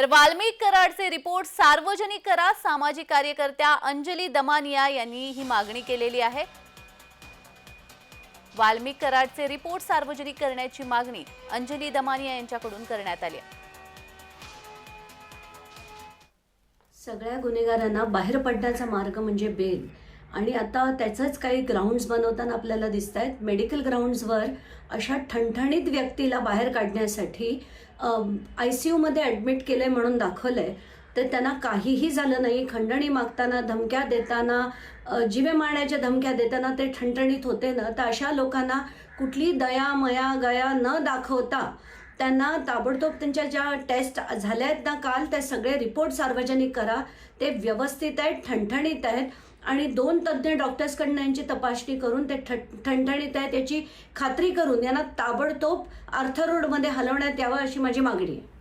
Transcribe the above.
तर वाल्मिक कराडचे रिपोर्ट सार्वजनिक करा. सामाजिक कार्यकर्त्या अंजली दमानिया यांनी ही मागणी केलेली आहे. वाल्मिक कराडचे रिपोर्ट सार्वजनिक करण्याची मागणी अंजली दमानिया यांच्याकडून करण्यात आली आहे. सगळ्या गुन्हेगारांना बाहेर पडण्याचा मार्ग म्हणजे बेल. आणि आता त्याचंच काही ग्राउंड्स बनवताना आपल्याला दिसत आहेत मेडिकल ग्राउंड्सवर अशा ठणठणीत व्यक्तीला बाहेर काढण्यासाठी आय सी यूमध्ये ॲडमिट केलं आहे म्हणून दाखवलं आहे तर त्यांना काहीही झालं नाही. खंडणी मागताना धमक्या देताना जिवे जीवे मारण्याच्या धमक्या देताना ते ठणठणीत होते ना. तर अशा लोकांना कुठली दया मया गया न दाखवता त्यांना ताबडतोब त्यांच्या ज्या टेस्ट झाल्या आहेत ना काल त्या सगळे रिपोर्ट सार्वजनिक करा. ते व्यवस्थित आहेत ठणठणीत आहेत. आणि दोन तज्ज्ञ डॉक्टर्सकडनं यांची तपासणी करून ते ठ ठणठणीत आहेत याची खात्री करून यांना ताबडतोब अर्थरोडमध्ये हलवण्यात यावं अशी माझी मागणी आहे.